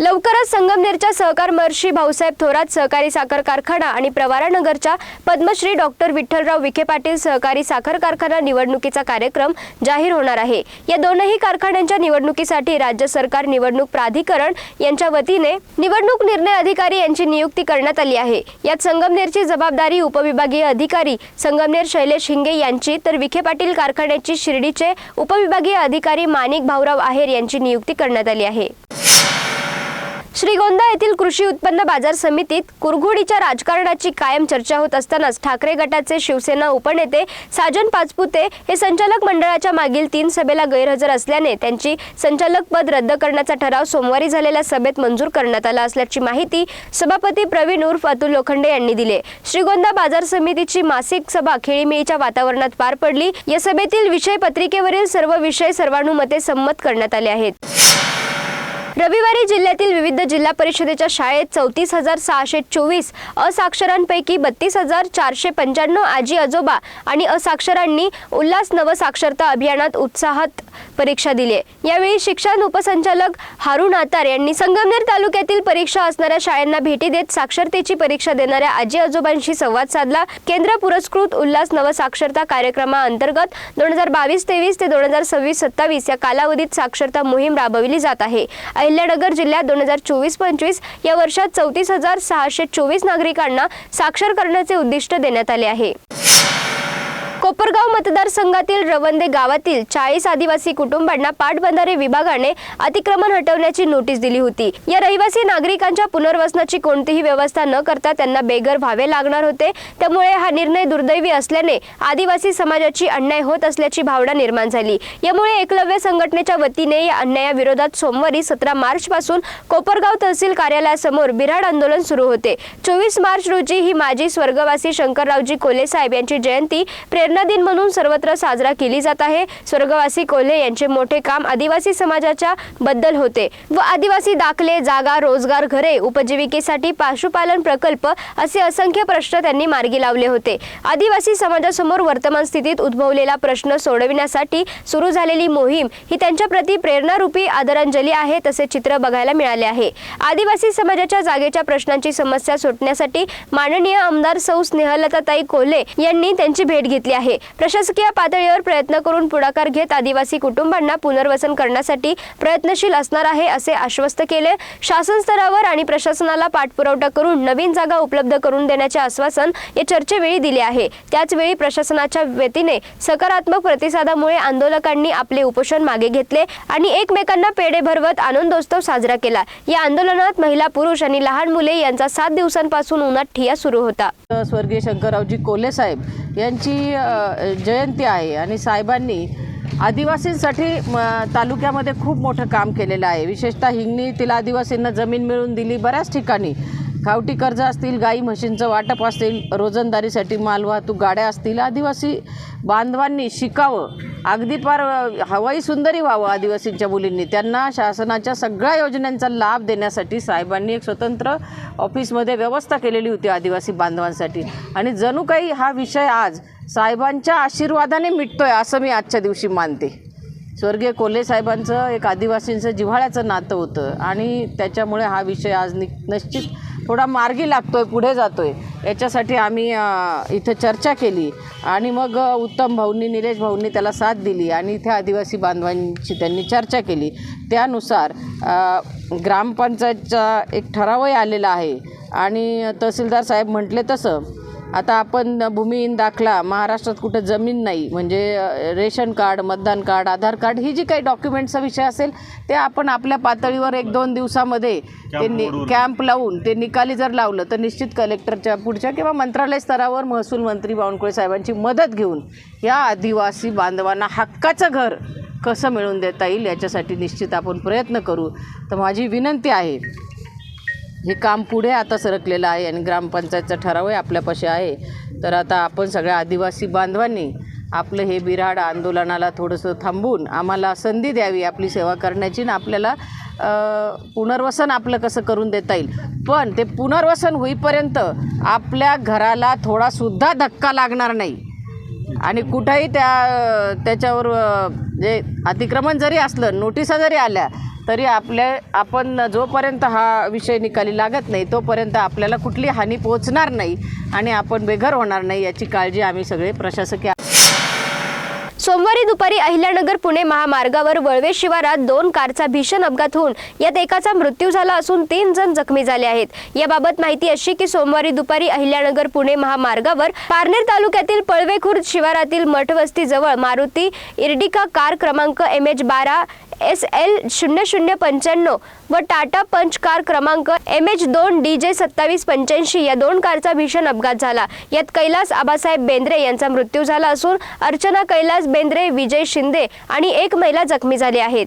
लवकरच संगमनेरच्या सहकार महर्षी भाऊसाहेब थोरात सहकारी साखर कारखाना आणि प्रवारानगरच्या पद्मश्री डॉक्टर विठ्ठलराव विखे पाटील सहकारी साखर कारखाना निवडणुकीचा कार्यक्रम जाहीर होणार आहे. या दोनही कारखान्यांच्या निवडणुकीसाठी राज्य सरकार निवडणूक प्राधिकरण यांच्या वतीने निवडणूक निर्णय अधिकारी यांची नियुक्ती करण्यात आली आहे. यात संगमनेरची जबाबदारी उपविभागीय अधिकारी संगमनेर शैलेश हिंगे यांची तर विखे पाटील कारखान्याची शिर्डीचे उपविभागीय अधिकारी माणिक भाऊराव आहेर यांची नियुक्ती करण्यात आली आहे. श्रीगोंदा येथील कृषी उत्पन्न बाजार समितीत कुरघोडीच्या राजकारणाची कायम चर्चा होत असतानाच ठाकरे गटाचे शिवसेना उपनेते साजन पाचपुते हे संचालक मंडळाच्या मागील तीन सभेला गैरहजर असल्याने त्यांची संचालक पद रद्द करण्याचा ठराव सोमवारी झालेल्या सभेत मंजूर करण्यात आला असल्याची माहिती सभापती प्रवीण उर्फ अतुल लोखंडे यांनी दिली. श्रीगोंदा बाजार समितीची मासिक सभा खेळीमेळीच्या वातावरणात पार पडली. या सभेतील विषय पत्रिकेवरील सर्व विषय सर्वानुमते संमत करण्यात आले आहेत. रविवारी जिल्ह्यातील विविध जिल्हा परिषदेच्या शाळेत चौतीस हजार सहाशे चोवीस असाक्षरांपैकी बत्तीस हजार चारशे पंच्याण्णव आजी आजोबा आणि असाक्षरांनी उल्हास नवसाक्षरता अभियानात उत्साहात परीक्षा दिली आहे. यावेळी शिक्षण उपसंचालक हारून आतार यांनी संगमनेर तालुक्यातील परीक्षा असणाऱ्या शाळांना भेटी देत साक्षरतेची परीक्षा देणाऱ्या आजी आजोबांशी संवाद साधला. केंद्र पुरस्कृत उल्हास नवसाक्षरता कार्यक्रमाअंतर्गत दोन हजार बावीस तेवीस ते दोन हजार सव्वीस सत्तावीस या कालावधीत साक्षरता मोहीम राबविली जात आहे. अहिल्यानगर जिल्ह्यात दोन हजार चोवीस पंचवीस या वर्षात चौतीस हजार सहाशे चोवीस नागरिकांना साक्षर करण्याचे उद्दिष्ट देण्यात आले आहे. कोपरगाव मतदारसंघातील रवंदे गावातील चाळीस आदिवासी कुटुंबांना पाटबंधारे विभागाने अतिक्रमण हटवण्याची नोटीस दिली होती. या रहिवासी नागरिकांच्या पुनर्वसनाची कोणतीही व्यवस्था न करता त्यांना बेघर व्हावे लागणार होते. त्यामुळे हा निर्णय दुर्दैवी असल्याने आदिवासी समाजाची अन्याय होत असल्याची भावना निर्माण झाली. यामुळे एकलव्य संघटनेच्या वतीने या अन्यायाविरोधात सोमवारी सतरा मार्च पासून कोपरगाव तहसील कार्यालयासमोर बिराड आंदोलन सुरू होते. चोवीस मार्च रोजी ही माजी स्वर्गवासी शंकररावजी कोले साहेब यांची जयंती प्रेरणा दिन म्हणून सर्वत्र साजरा केली जात आहे. स्वर्गवासी कोल्हे यांचे मोठे काम आदिवासी समाजाच्या बद्दल होते व आदिवासी दाखले जागा रोजगार घरे उपजीविकेसाठी पशुपालन प्रकल्प असे असंख्य प्रश्न त्यांनी मार्गी लावले होते. आदिवासी समाजासमोर वर्तमान स्थितीत उद्भवलेला प्रश्न सोडविण्यासाठी सुरू झालेली मोहीम ही त्यांच्या प्रती प्रेरणारूपी आदरांजली आहे तसे चित्र बघायला मिळाले आहे. आदिवासी समाजाच्या जागेच्या प्रश्नांची समस्या सुटण्यासाठी माननीय आमदार सौ स्नेहलताताई कोल्हे यांनी त्यांची भेट घेतली आहे. प्रशासकीय पातळीवर प्रयत्न करून पुढाकार घेत आदिवासी कुटुंबांना पुनर्वसन करण्यासाठी प्रयत्नशील असणार आहे असे आश्वस्त केले. शासन स्तरावर आणि प्रशासनाला पाठपुरावठा करून नवीन जागा उपलब्ध करून देण्याचे आश्वासन या चर्चेवेळी दिले आहे. त्याचवेळी प्रशासनाच्या वतीने सकारात्मक प्रतिसादामुळे आंदोलकांनी आपले उपोषण मागे घेतले आणि एकमेकांना पेढे भरवत आनंदोत्सव साजरा केला. या आंदोलनात महिला पुरुष आणि लहान मुले यांचा सात दिवसांपासून उन्हात ठिया सुरू होता. स्वर्गीय शंकररावजी कोले साहेब यांची जयंती आहे आणि साहेबांनी आदिवासींसाठी म, तालुक्यामध्ये खूप मोठं काम केलेलं आहे. विशेषतः हिंगणी तिला आदिवासींना जमीन मिळवून दिली बऱ्याच ठिकाणी. खावटी कर्ज असतील गाई म्हशींचं वाटप असतील रोजंदारीसाठी मालवाहतूक गाड्या असतील आदिवासी बांधवांनी शिकावं. अगदी फार हवाई सुंदरी व्हावं आदिवासींच्या मुलींनी. त्यांना शासनाच्या सगळ्या योजनांचा लाभ देण्यासाठी साहेबांनी एक स्वतंत्र ऑफिसमध्ये व्यवस्था केलेली होती आदिवासी बांधवांसाठी. आणि जणू काही हा विषय आज साहेबांच्या आशीर्वादाने मिटतोय असं मी आजच्या दिवशी मानते. स्वर्गीय कोल्हे साहेबांचं एक आदिवासींचं जिव्हाळ्याचं नातं होतं. आणि त्याच्यामुळे हा विषय आज नि निश्चित थोडा मार्गी लागतोय पुढे जातोय. याच्यासाठी आम्ही इथं चर्चा केली. आणि मग उत्तम भाऊंनी निलेश भाऊंनी त्याला साथ दिली आणि इथे आदिवासी बांधवांची त्यांनी चर्चा केली. त्यानुसार ग्रामपंचायतचा एक ठरावही आलेला आहे. आणि तहसीलदार साहेब म्हटले तसं आता आपण भूमिहीन दाखला महाराष्ट्रात कुठं जमीन नाही म्हणजे रेशन कार्ड मतदान कार्ड आधार कार्ड ही जी काही डॉक्युमेंटचा विषय असेल ते आपण आपल्या पातळीवर एक दोन दिवसामध्ये ते नि कॅम्प लावून ते निकाली जर लावलं तर निश्चित कलेक्टरच्या पुढच्या किंवा मंत्रालय स्तरावर महसूल मंत्री बावनकुळे साहेबांची मदत घेऊन या आदिवासी बांधवांना हक्काचं घर कसं मिळवून देता येईल याच्यासाठी निश्चित आपण प्रयत्न करू. तर माझी विनंती आहे हे काम पुढे आता सरकलेलं आहे आणि ग्रामपंचायतचा ठरावही आपल्यापाशी आहे. तर आता आपण सगळ्या आदिवासी बांधवांनी आपलं हे बिराड आंदोलनाला थोडंसं थांबून आम्हाला संधी द्यावी आपली सेवा करण्याची आणि आपल्याला पुनर्वसन आपलं कसं करून देता येईल. पण ते पुनर्वसन होईपर्यंत आपल्या घराला थोडासुद्धा धक्का लागणार नाही. आणि कुठंही त्या त्याच्यावर जे अतिक्रमण जरी असलं नोटिसा जरी आल्या तरी आपल्या आपण जोपर्यंत हा विषय निकाली लागत नाही तोपर्यंत आपल्याला कुठली हानी पोहोचणार नाही आणि आपण बेघर होणार नाही याची काळजी आम्ही सगळे प्रशासकीय सोमवारी दुपारी अहिल्यानगर पुणे महामार्गावर वळवे शिवारात दोन कारचा भीषण अपघात होऊन यात एकाचा मृत्यू झाला असून तीन जण जखमी झाले आहेत. याबाबत माहिती अशी की सोमवारी दुपारी अहिल्यानगर पुणे महामार्गावर पारनेर तालुक्यातील पळवे खुर्द शिवारातील मठवस्तीजवळ मारुती इर्डिका कार क्रमांक एम एच बारा एस एल शून्य शून्य पंच्याण्णव व टाटा पंच कार क्रमांक एम एच दोन डी जे सत्तावीस पंच्याऐंशी या दोन कारचा भीषण अपघात झाला. यात कैलास आबासाहेब बेंद्रे यांचा मृत्यू झाला असून अर्चना कैलास बेंद्रे विजय शिंदे आणि एक महिला जखमी झाली आहेत.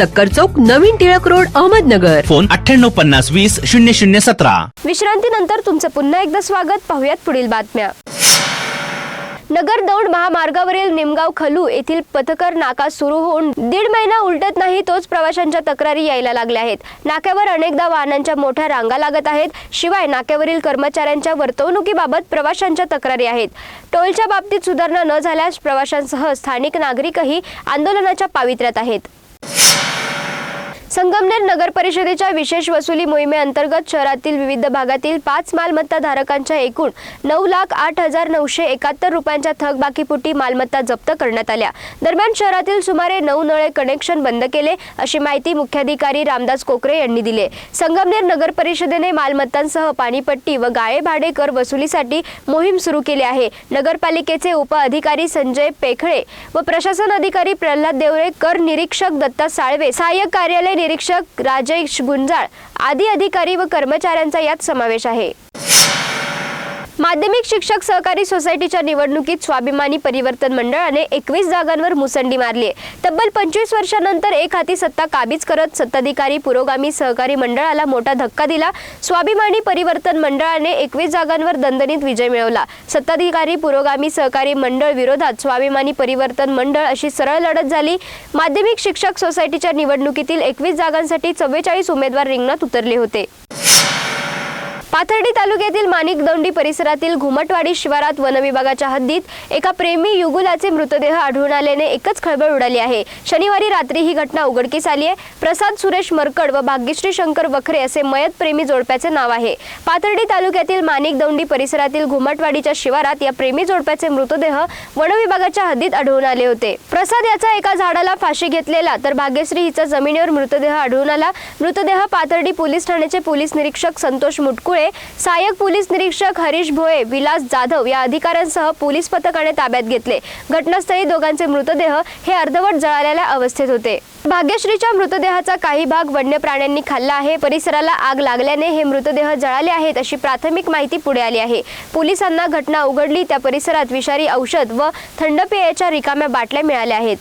सक्कर चौक नवीन टिळक रोड अहमदनगर. फोन अठ्ठ्याण्णव पन्नास वीस शून्य शून्य सतरा. विश्रांतीनंतर तुमचं पुन्हा एकदा स्वागत. पाहुयात पुढील बातम्या. नगर दौंड महामार्गावरील निमगाव खलू येथील पथकर नाका सुरू होऊन दीड महिना उलटत नाही तोच प्रवाशांच्या तक्रारी यायला लागल्या आहेत. नाक्यावर अनेकदा वाहनांच्या मोठ्या रांगा लागत आहेत. शिवाय नाक्यावरील कर्मचाऱ्यांच्या वर्तवणुकीबाबत प्रवाशांच्या तक्रारी आहेत. टोलच्या बाबतीत सुधारणा न झाल्यास प्रवाशांसह स्थानिक नागरिकही आंदोलनाच्या पावित्र्यात आहेत. संगमनेर नगर परिषदेच्या विशेष वसुली मोहिमेअंतर्गत शहरातील विविध भागातील पाच मालमत्ता धारकांच्या एकूण नऊ लाख आठ हजार नऊशे एकाहत्तर रुपयांच्या थकबाकीपोटी मालमत्ता जप्त करण्यात आल्या. दरम्यान शहरातील सुमारे नऊ नळे कनेक्शन बंद केले अशी माहिती मुख्याधिकारी रामदास कोकरे यांनी दिली. संगमनेर नगर परिषदेने मालमत्तांसह पाणीपट्टी व गाळे भाडे कर वसुलीसाठी मोहीम सुरू केली आहे. नगरपालिकेचे उप अधिकारी संजय पेखळे व प्रशासन अधिकारी प्रल्हाद देवरे कर निरीक्षक दत्ता साळवे सहाय्यक कार्यालय निरीक्षक राजेश गुंजाळ आदी अधिकारी व कर्मचाऱ्यांचा यात समावेश आहे. माध्यमिक शिक्षक सहकारी सोसायटीच्या निवडणुकीत स्वाभिमानी परिवर्तन मंडळाने एकवीस जागांवर मुसंडी मारली आहे. तब्बल पंचवीस वर्षानंतर एक हाती सत्ता काबीज करत सत्ताधिकारी पुरोगामी सहकारी मंडळाला मोठा धक्का दिला. स्वाभिमानी परिवर्तन मंडळाने एकवीस जागांवर दणदणीत विजय मिळवला. सत्ताधिकारी पुरोगामी सहकारी मंडळ विरोधात स्वाभिमानी परिवर्तन मंडळ अशी सरळ लढत झाली. माध्यमिक शिक्षक सोसायटीच्या निवडणुकीतील एकवीस जागांसाठी चव्वेचाळीस उमेदवार रिंगणात उतरले होते. पाथर्डी तालुक्यातील माणिकदौंडी परिसरातील घुमटवाडी शिवारात वनविभागाच्या हद्दीत एका प्रेमी युगुलाचे मृतदेह आढळून आल्याने एकच खळबळ उडाली आहे. शनिवारी रात्री ही घटना उघडकीस आली आहे. प्रसाद सुरेश मरकड व भाग्यश्री शंकर वखरे असे मयत प्रेमी जोडप्याचे नाव आहे. पाथर्डी तालुक्यातील माणिकदौंडी परिसरातील घुमटवाडीच्या शिवारात या प्रेमी जोडप्याचे मृतदेह वनविभागाच्या हद्दीत आढळून आले होते. प्रसाद याचा एका झाडाला फाशी घेतलेला तर भाग्यश्री हिचा जमिनीवर मृतदेह आढळून आला. मृतदेह पाथर्डी पोलीस ठाण्याचे पोलीस निरीक्षक संतोष मुटकुळे सहाय्यक पोलीस निरीक्षक हरीश भोये विलास जाधव या अधिकाऱ्यांसह पोलीस पथकाने ताब्यात घेतले. घटनास्थळी दोघांचे मृतदेह हे अर्धवट जळालेल्या अवस्थेत होते. भाग्यश्रीच्या मृतदेहाचा काही भाग वन्य प्राण्यांनी खाल्ला आहे. परिसराला आग लागल्याने हे मृतदेह जळाले आहेत अशी प्राथमिक माहिती पुढे आली आहे. पोलिसांना घटना उघडली त्या परिसरात विषारी औषध व थंड पेयाच्या रिकाम्या बाटल्या मिळाल्या आहेत.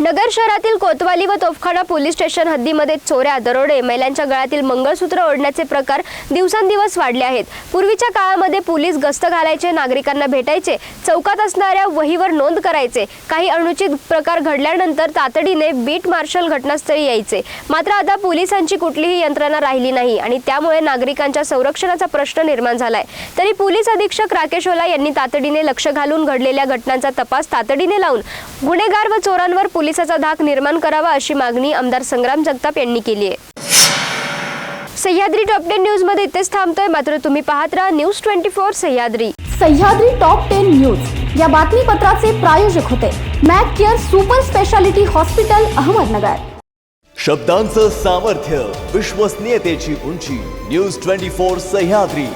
नगर शहरातील कोतवाली व तोफखाना पोलीस स्टेशन हद्दीमध्ये चोऱ्या दरोडे महिलांच्या गळ्यातील मंगळसूत्र ओढण्याचे प्रकार दिवसेंदिवस वाढले आहेत. पूर्वीच्या काळामध्ये पोलीस गस्त घालायचे नागरिकांना भेटायचे चौकात असणाऱ्या वहीवर नोंद करायचे. काही अनुचित प्रकार घडल्यानंतर तातडीने बीट मार्शल घटनास्थळी यायचे. मात्र आता पोलिसांची कुठलीही यंत्रणा राहिली नाही आणि त्यामुळे नागरिकांच्या संरक्षणाचा प्रश्न निर्माण झालाय. तरी पोलीस अधीक्षक राकेश ओला यांनी तातडीने लक्ष घालून घडलेल्या घटनांचा तपास तातडीने लावून गुन्हेगार व चोरांवर पोलिसाचा धाक निर्माण करावा अशी मागणी आमदार संग्राम जगताप यांनी केली आहे. सह्याद्री टॉप टेन न्यूजमध्ये इथेच थांबतोय. मात्र तुम्ही पाहत राहा news twenty four Sahyadri. Sahyadri top ten news. या बातमीपत्राचे प्रायोजक होते Mac Care super speciality hospital Ahmednagar. शब्दांचं सामर्थ्य विश्वसनीयतेची उंची. News twenty four Sahyadri.